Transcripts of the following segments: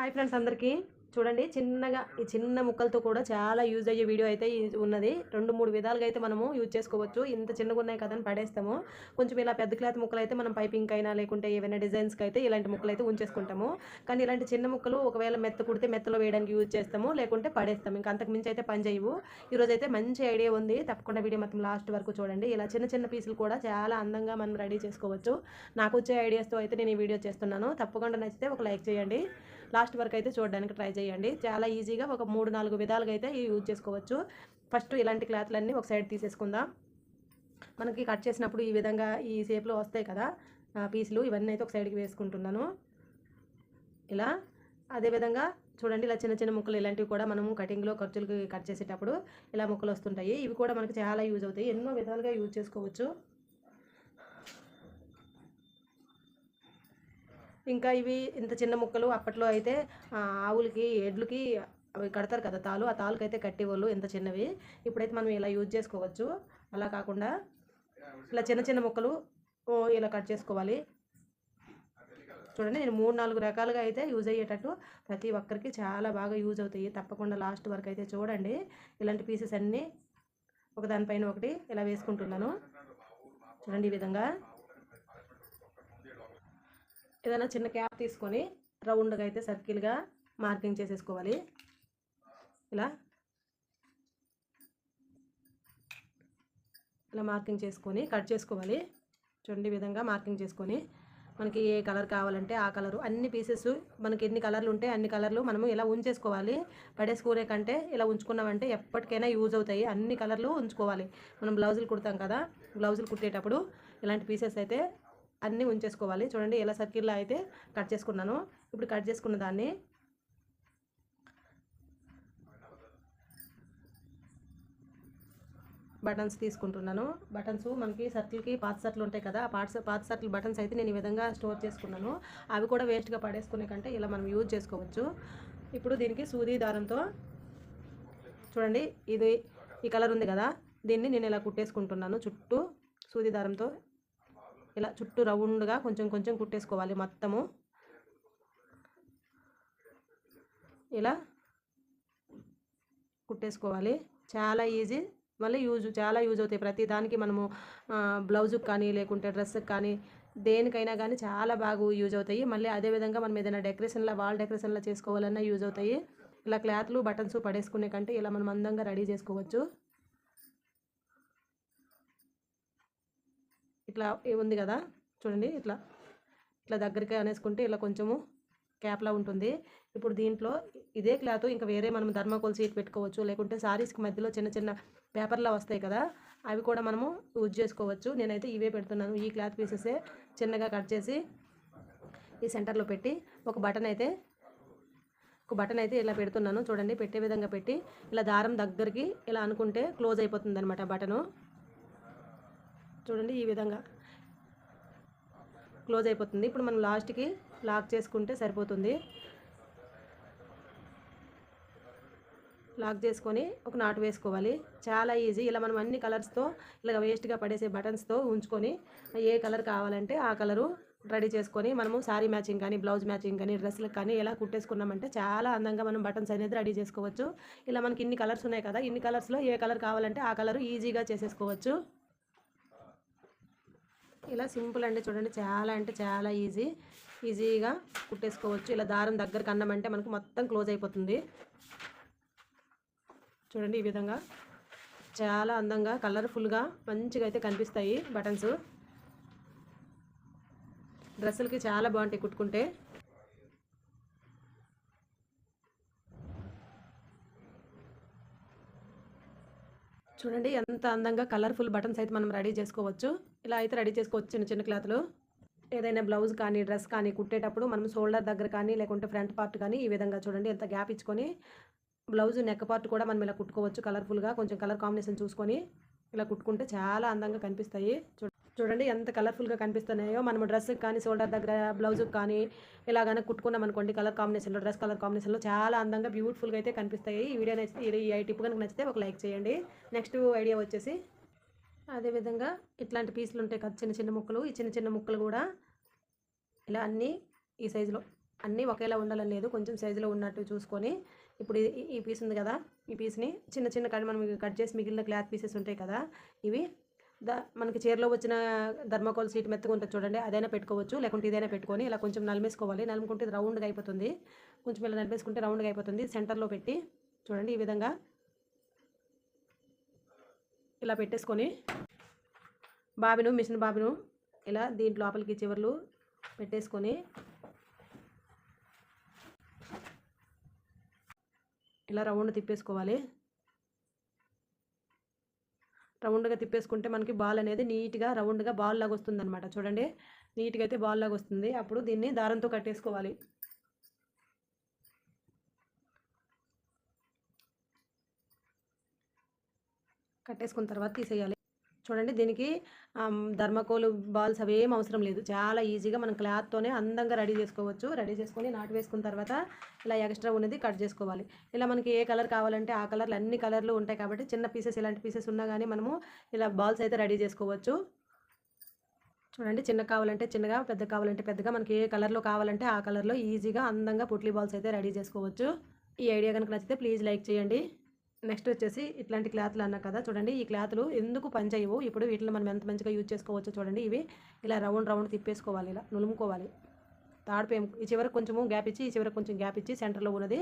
Hi friends అందరికీ. చూడండి చిన్నగా ఈ చిన్న ముక్కలతో కూడా చాలా యూజ్ అయ్యే వీడియో అయితే ఉన్నది. రెండు మూడు విధాలుగా అయితే మనము యూజ్ చేసుకోవచ్చు. ఇంత చిన్నగా ఉన్నాయి కదని పడేస్తాము. కొంచెం ఇలా పెద్ద క్లాత్ ముక్కలు అయితే మనం పైపింగ్ అయినా లేకుంటే ఏవైనా డిజైన్స్కి అయితే ఇలాంటి ముక్కలు అయితే ఉంచేసుకుంటాము. కానీ ఇలాంటి చిన్న ముక్కలు ఒకవేళ మెత్త కుడితే మెత్తలో వేయడానికి యూజ్ చేస్తాము. లేకుంటే పడేస్తాము. ఇంకా అంతకు మించి అయితే పని చేయవు. ఈరోజు అయితే మంచి ఐడియా ఉంది. తప్పకుండా వీడియో మొత్తం లాస్ట్ వరకు చూడండి. ఇలా చిన్న చిన్న పీసులు కూడా చాలా అందంగా మనం రెడీ చేసుకోవచ్చు. నాకు వచ్చే ఐడియాస్తో అయితే నేను ఈ వీడియో చేస్తున్నాను. తప్పకుండా నచ్చితే ఒక లైక్ చేయండి. లాస్ట్ వరకు అయితే చూడడానికి ట్రై చేయండి. చాలా ఈజీగా ఒక మూడు నాలుగు విధాలుగా అయితే యూజ్ చేసుకోవచ్చు. ఫస్ట్ ఇలాంటి క్లాత్లన్నీ ఒక సైడ్ తీసేసుకుందాం. మనకి కట్ చేసినప్పుడు ఈ విధంగా ఈ షేప్లో వస్తాయి కదా పీసులు ఇవన్నీ అయితే ఒక సైడ్కి వేసుకుంటున్నాను. ఇలా అదేవిధంగా చూడండి ఇలా చిన్న చిన్న ముక్కలు ఇలాంటివి కూడా మనము కటింగ్లో ఖర్చులకి కట్ చేసేటప్పుడు ఇలా ముక్కలు వస్తుంటాయి. ఇవి కూడా మనకి చాలా యూజ్ అవుతాయి. ఎన్నో విధాలుగా యూజ్ చేసుకోవచ్చు. ఇంకా ఇవి ఇంత చిన్న ముక్కలు అప్పట్లో అయితే ఆవులకి ఎడ్లకి అవి కడతారు కదా తాలు. ఆ తాలుకి అయితే కట్టేవాళ్ళు ఇంత చిన్నవి. ఇప్పుడైతే మనం ఇలా యూజ్ చేసుకోవచ్చు. అలా కాకుండా ఇలా చిన్న చిన్న ముక్కలు ఇలా కట్ చేసుకోవాలి. చూడండి నేను మూడు నాలుగు రకాలుగా అయితే యూజ్ అయ్యేటట్టు ప్రతి ఒక్కరికి చాలా బాగా యూజ్ అవుతాయి. తప్పకుండా లాస్ట్ వరకు అయితే చూడండి. ఇలాంటి పీసెస్ అన్నీ ఒకదానిపైన ఒకటి ఇలా వేసుకుంటున్నాను. చూడండి ఈ విధంగా. ఏదైనా చిన్న క్యాప్ తీసుకొని రౌండ్గా అయితే సర్కిల్గా మార్కింగ్ చేసేసుకోవాలి. ఇలా. ఇలా మార్కింగ్ చేసుకొని కట్ చేసుకోవాలి. చూడండి విధంగా మార్కింగ్ చేసుకొని మనకి ఏ కలర్ కావాలంటే ఆ కలరు. అన్ని పీసెస్ మనకి ఎన్ని కలర్లు ఉంటే అన్ని కలర్లు మనము ఇలా ఉంచేసుకోవాలి. పడేసుకునే కంటే ఇలా ఉంచుకున్నామంటే ఎప్పటికైనా యూజ్ అవుతాయి. అన్ని కలర్లు ఉంచుకోవాలి. మనం బ్లౌజులు కుడతాం కదా బ్లౌజులు కుట్టేటప్పుడు ఇలాంటి పీసెస్ అయితే అన్నీ ఉంచేసుకోవాలి. చూడండి ఎలా సర్కిల్లో అయితే కట్ చేసుకున్నాను ఇప్పుడు కట్ చేసుకున్న దాన్ని బటన్స్ తీసుకుంటున్నాను. బటన్స్ మనకి సర్కిల్కి పాత సర్ట్లు ఉంటాయి కదా ఆ పాత పాత సర్కిల్ బటన్స్ అయితే నేను ఈ విధంగా స్టోర్ చేసుకున్నాను. అవి కూడా వేస్ట్గా పడేసుకునే కంటే ఇలా మనం యూజ్ చేసుకోవచ్చు. ఇప్పుడు దీనికి సూది దారంతో చూడండి ఇది ఈ కలర్ ఉంది కదా దీన్ని నేను ఇలా కుట్టేసుకుంటున్నాను చుట్టూ సూది దారంతో. ఇలా చుట్టూ రౌండ్గా కొంచెం కొంచెం కుట్టేసుకోవాలి మొత్తము. ఇలా కుట్టేసుకోవాలి. చాలా ఈజీ. మళ్ళీ యూజ్ చాలా యూజ్ అవుతాయి. ప్రతి దానికి మనము బ్లౌజుకి కానీ లేకుంటే డ్రెస్కి కానీ దేనికైనా కానీ చాలా బాగా యూజ్ అవుతాయి. మళ్ళీ అదేవిధంగా మనం ఏదైనా డెకరేషన్లో వాల్ డెకరేషన్లో చేసుకోవాలన్నా యూజ్ అవుతాయి. ఇలా క్లాత్లు బటన్స్ పడేసుకునే కంటే ఇలా మనం అందంగా రెడీ చేసుకోవచ్చు. ఇట్లా ఉంది కదా చూడండి ఇట్లా ఇట్లా దగ్గరికి అనేసుకుంటే ఇలా కొంచెము క్యాప్లా ఉంటుంది. ఇప్పుడు దీంట్లో ఇదే క్లాత్ ఇంకా వేరే మనం ధర్మకోల్ సీట్ పెట్టుకోవచ్చు లేకుంటే శారీస్కి మధ్యలో చిన్న చిన్న పేపర్లా వస్తాయి కదా అవి కూడా మనము యూజ్ చేసుకోవచ్చు. నేనైతే ఇవే పెడుతున్నాను. ఈ క్లాత్ పీసెసే చిన్నగా కట్ చేసి ఈ సెంటర్లో పెట్టి ఒక బటన్ అయితే ఒక బటన్ అయితే ఇలా పెడుతున్నాను. చూడండి పెట్టే విధంగా పెట్టి ఇలా దారం దగ్గరికి ఇలా అనుకుంటే క్లోజ్ అయిపోతుంది అనమాట బటను చూడండి ఈ విధంగా క్లోజ్ అయిపోతుంది. ఇప్పుడు మనం లాస్ట్కి లాక్ చేసుకుంటే సరిపోతుంది. లాక్ చేసుకొని ఒక నాటు వేసుకోవాలి. చాలా ఈజీ. ఇలా మనం అన్ని కలర్స్తో ఇలా వేస్ట్గా పడేసే బటన్స్తో ఉంచుకొని ఏ కలర్ కావాలంటే ఆ కలరు రెడీ చేసుకొని మనము శారీ మ్యాచింగ్ కానీ బ్లౌజ్ మ్యాచింగ్ కానీ డ్రెస్లకు కానీ ఎలా కుట్టేసుకున్నామంటే చాలా అందంగా మనం బటన్స్ అనేది రెడీ చేసుకోవచ్చు. ఇలా మనకి ఇన్ని కలర్స్ ఉన్నాయి కదా ఇన్ని కలర్స్లో ఏ కలర్ కావాలంటే ఆ కలర్ ఈజీగా చేసేసుకోవచ్చు. ఇలా సింపుల్ అండి చూడండి. చాలా అంటే చాలా ఈజీ. ఈజీగా కుట్టేసుకోవచ్చు. ఇలా దారం దగ్గరకు అన్నామంటే మనకు మొత్తం క్లోజ్ అయిపోతుంది. చూడండి ఈ విధంగా. చాలా అందంగా కలర్ఫుల్గా మంచిగా అయితే కనిపిస్తాయి బటన్స్. డ్రెస్సులకి చాలా బాగుంటాయి కుట్టుకుంటే. చూడండి ఎంత అందంగా కలర్ఫుల్ బటన్స్ అయితే మనం రెడీ చేసుకోవచ్చు. ఇలా అయితే రెడీ చేసుకోవచ్చు చిన్న చిన్న క్లాత్లు ఏదైనా బ్లౌజ్ కానీ డ్రెస్ కానీ కుట్టేటప్పుడు మనం షోల్డర్ దగ్గర కానీ లేకుంటే ఫ్రంట్ పార్ట్ కానీ ఈ విధంగా చూడండి ఎంత గ్యాప్ ఇచ్చుకొని బ్లౌజ్ నెక్ పార్ట్ కూడా మనం ఇలా కుట్టుకోవచ్చు కలర్ఫుల్గా కొంచెం కలర్ కాంబినేషన్ చూసుకొని ఇలా కుట్టుకుంటే చాలా అందంగా కనిపిస్తాయి. చూ చూడండి ఎంత కలర్ఫుల్గా కనిపిస్తున్నాయో. మనం డ్రెస్కి కానీ షోల్డర్ దగ్గర బ్లౌజ్కి కానీ ఇలాగైనా కుట్టుకున్నాం అనుకోండి కలర్ కాంబినేషన్లో డ్రెస్ కలర్ కాంబినేషన్లో చాలా అందంగా బ్యూటిఫుల్గా అయితే కనిపిస్తాయి. ఈ వీడియో నచ్చితే ఈ టిప్ కనుక నచ్చితే ఒక లైక్ చేయండి. నెక్స్ట్ ఐడియా వచ్చేసి అదేవిధంగా ఇట్లాంటి పీసులు ఉంటాయి కదా చిన్న చిన్న ముక్కలు. ఈ చిన్న చిన్న ముక్కలు కూడా ఇలా అన్నీ ఈ సైజులో అన్నీ ఒకేలా ఉండాలని లేదు. కొంచెం సైజులో ఉన్నట్టు చూసుకొని ఇప్పుడు ఈ- పీస్ ఉంది కదా ఈ పీస్ని చిన్న చిన్న కట్ మనం కట్ చేసి మిగిలిన క్లాత్ పీసెస్ ఉంటాయి కదా ఇవి మనకి చీరలో వచ్చిన ధర్మకోల్ సీట్ మెత్తగా ఉంటుంది చూడండి అదైనా పెట్టుకోవచ్చు లేకుంటే ఇదైనా పెట్టుకొని ఇలా కొంచెం నలిమేసుకోవాలి. నలుముకుంటే ఇది రౌండ్గా అయిపోతుంది. కొంచెం ఇలా నలిపేసుకుంటే రౌండ్గా అయిపోతుంది. సెంటర్లో పెట్టి చూడండి ఈ విధంగా ఇలా పెట్టేసుకొని బాబిను మిషన్ బాబిను ఇలా దీంట్ లోపలికి చివర్లు పెట్టేసుకొని ఇలా రౌండ్ తిప్పేసుకోవాలి. రౌండ్గా తిప్పేసుకుంటే మనకి బాల్ అనేది నీట్గా రౌండ్గా బాల్ లాగా వస్తుంది అనమాట చూడండి. నీట్గా అయితే బాల్ లాగా వస్తుంది. అప్పుడు దీన్ని దారంతో కట్టేసుకోవాలి. కట్టేసుకున్న తర్వాత తీసేయాలి. చూడండి దీనికి ధర్మకోలు బాల్స్ బాల్స్ ఏం అవసరం లేదు. చాలా ఈజీగా మనం క్లాత్తోనే అందంగా రెడీ చేసుకోవచ్చు. రెడీ చేసుకొని నాటు వేసుకున్న తర్వాత ఇలా ఎక్స్ట్రా ఉన్నది కట్ చేసుకోవాలి. ఇలా మనకి ఏ కలర్ కావాలంటే ఆ కలర్లు అన్ని కలర్లు ఉంటాయి కాబట్టి చిన్న పీసెస్ ఇలాంటి పీసెస్ ఉన్నా కానీ మనము ఇలా బాల్స్ అయితే రెడీ చేసుకోవచ్చు. చూడండి చిన్న కావాలంటే చిన్నగా పెద్ద కావాలంటే పెద్దగా మనకి ఏ కలర్లో కావాలంటే ఆ కలర్లో ఈజీగా అందంగా పుట్లీ బాల్స్ అయితే రెడీ చేసుకోవచ్చు. ఈ ఐడియా కనుక నచ్చితే ప్లీజ్ లైక్ చేయండి. నెక్స్ట్ వచ్చేసి ఇట్లాంటి క్లాత్లు అన్నా కదా చూడండి ఈ క్లాత్లు ఎందుకు పనిచేయవు? ఇప్పుడు వీటిని మనం ఎంత మంచిగా యూజ్ చేసుకోవచ్చు చూడండి ఇవి ఇలా రౌండ్ రౌండ్ తిప్పేసుకోవాలి ఇలా నులుముకోవాలి. తాడు పేము ఈ చివరికి కొంచెము గ్యాప్ ఇచ్చి ఈ చివరికి కొంచెం గ్యాప్ ఇచ్చి సెంటర్లో ఉన్నది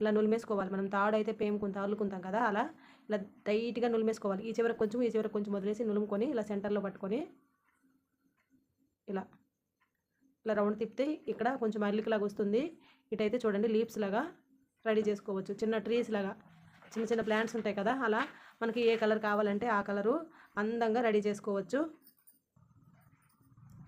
ఇలా నులిమేసుకోవాలి. మనం తాడు అయితే పేముకుంటాం అల్లుకుంటాం కదా అలా ఇలా టైట్గా నులిమేసుకోవాలి. ఈ చివరికి కొంచెం ఈ చివరికి కొంచెం వదిలేసి నులుముకొని ఇలా సెంటర్లో పట్టుకొని ఇలా ఇలా రౌండ్ తిప్పితే ఇక్కడ కొంచెం అల్లికలాగా వస్తుంది. ఇటైతే చూడండి లీప్స్ లాగా రెడీ చేసుకోవచ్చు. చిన్న ట్రీస్ లాగా చిన్న చిన్న ప్లాంట్స్ ఉంటాయి కదా అలా మనకి ఏ కలర్ కావాలంటే ఆ కలరు అందంగా రెడీ చేసుకోవచ్చు.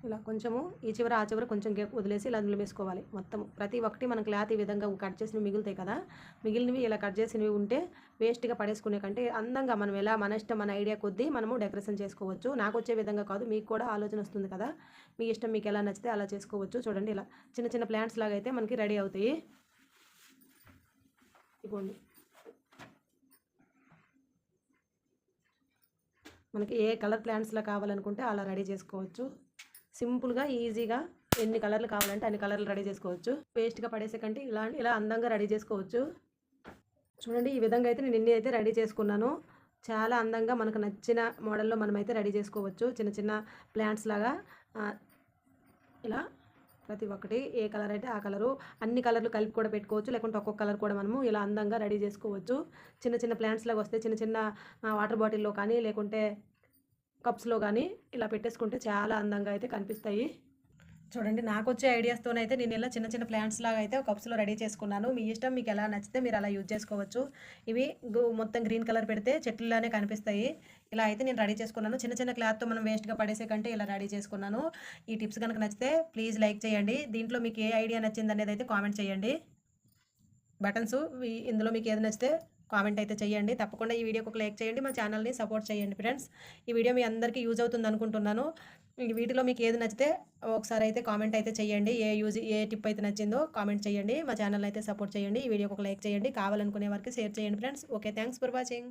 ఇలా కొంచెము ఈ చివర ఆ చివర కొంచెం వదిలేసి ఇలా నిలిమేసుకోవాలి మొత్తం ప్రతి ఒక్కటి మన క్లాత్ ఈ విధంగా కట్ చేసినవి మిగులుతాయి కదా మిగిలినవి ఇలా కట్ చేసినవి ఉంటే వేస్ట్గా పడేసుకునే కంటే అందంగా మనం ఎలా మన ఇష్టం మన ఐడియా కొద్దీ మనము డెకరేషన్ చేసుకోవచ్చు. నాకు వచ్చే విధంగా కాదు మీకు కూడా ఆలోచన వస్తుంది కదా మీ ఇష్టం మీకు ఎలా నచ్చితే అలా చేసుకోవచ్చు. చూడండి ఇలా చిన్న చిన్న ప్లాంట్స్ లాగా అయితే మనకి రెడీ అవుతాయి. ఇవ్వండి మనకి ఏ కలర్ ప్లాంట్స్లో కావాలనుకుంటే అలా రెడీ చేసుకోవచ్చు. సింపుల్గా ఈజీగా ఎన్ని కలర్లు కావాలంటే అన్ని కలర్లు రెడీ చేసుకోవచ్చు. వేస్ట్గా పడేసే కంటే ఇలా ఇలా అందంగా రెడీ చేసుకోవచ్చు. చూడండి ఈ విధంగా అయితే నేను ఇన్ని అయితే రెడీ చేసుకున్నాను. చాలా అందంగా మనకు నచ్చిన మోడల్లో మనమైతే రెడీ చేసుకోవచ్చు. చిన్న చిన్న ప్లాంట్స్ లాగా ఇలా ప్రతి ఒక్కటి ఏ కలర్ అయితే ఆ కలరు. అన్ని కలర్లు కలిపి కూడా పెట్టుకోవచ్చు. లేకుంటే ఒక్కొక్క కలర్ కూడా మనము ఇలా అందంగా రెడీ చేసుకోవచ్చు. చిన్న చిన్న ప్లాంట్స్ లాగా వస్తే చిన్న చిన్న వాటర్ బాటిల్లో కానీ లేకుంటే కప్స్లో కానీ ఇలా పెట్టేసుకుంటే చాలా అందంగా అయితే కనిపిస్తాయి. చూడండి నాకు వచ్చే ఐడియాస్తోనైతే నేను ఇలా చిన్న చిన్న ప్లాంట్స్ లాగా అయితే ఒక కప్స్లో రెడీ చేసుకున్నాను. మీ ఇష్టం మీకు ఎలా నచ్చితే మీరు అలా యూజ్ చేసుకోవచ్చు. ఇవి మొత్తం గ్రీన్ కలర్ పెడితే చెట్లులానే కనిపిస్తాయి. ఇలా అయితే నేను రెడీ చేసుకున్నాను. చిన్న చిన్న క్లాత్తో మనం వేస్ట్గా పడేసే కంటే ఇలా రెడీ చేసుకున్నాను. ఈ టిప్స్ కనుక నచ్చితే ప్లీజ్ లైక్ చేయండి. దీంట్లో మీకు ఏ ఐడియా నచ్చింది అనేది అయితే కామెంట్ చేయండి. బటన్స్ ఇందులో మీకు ఏది నచ్చితే కామెంట్ అయితే చేయండి. తప్పకుండా ఈ వీడియోకి ఒక లైక్ చేయండి. మా ఛానల్ని సపోర్ట్ చేయండి ఫ్రెండ్స్. ఈ వీడియో మీ అందరికీ యూజ్ అవుతుంది అనుకుంటున్నాను. వీటిలో మీకు ఏది నచ్చితే ఒకసారి అయితే కామెంట్ అయితే చేయండి. ఏ యూజ్ ఏ టిప్ అయితే నచ్చిందో కామెంట్ చేయండి. మా ఛానల్ అయితే సపోర్ట్ చేయండి. ఈ వీడియోకి ఒక లైక్ చేయండి. కావాలనుకునే వారికి షేర్ చేయండి friends. Okay thanks for watching.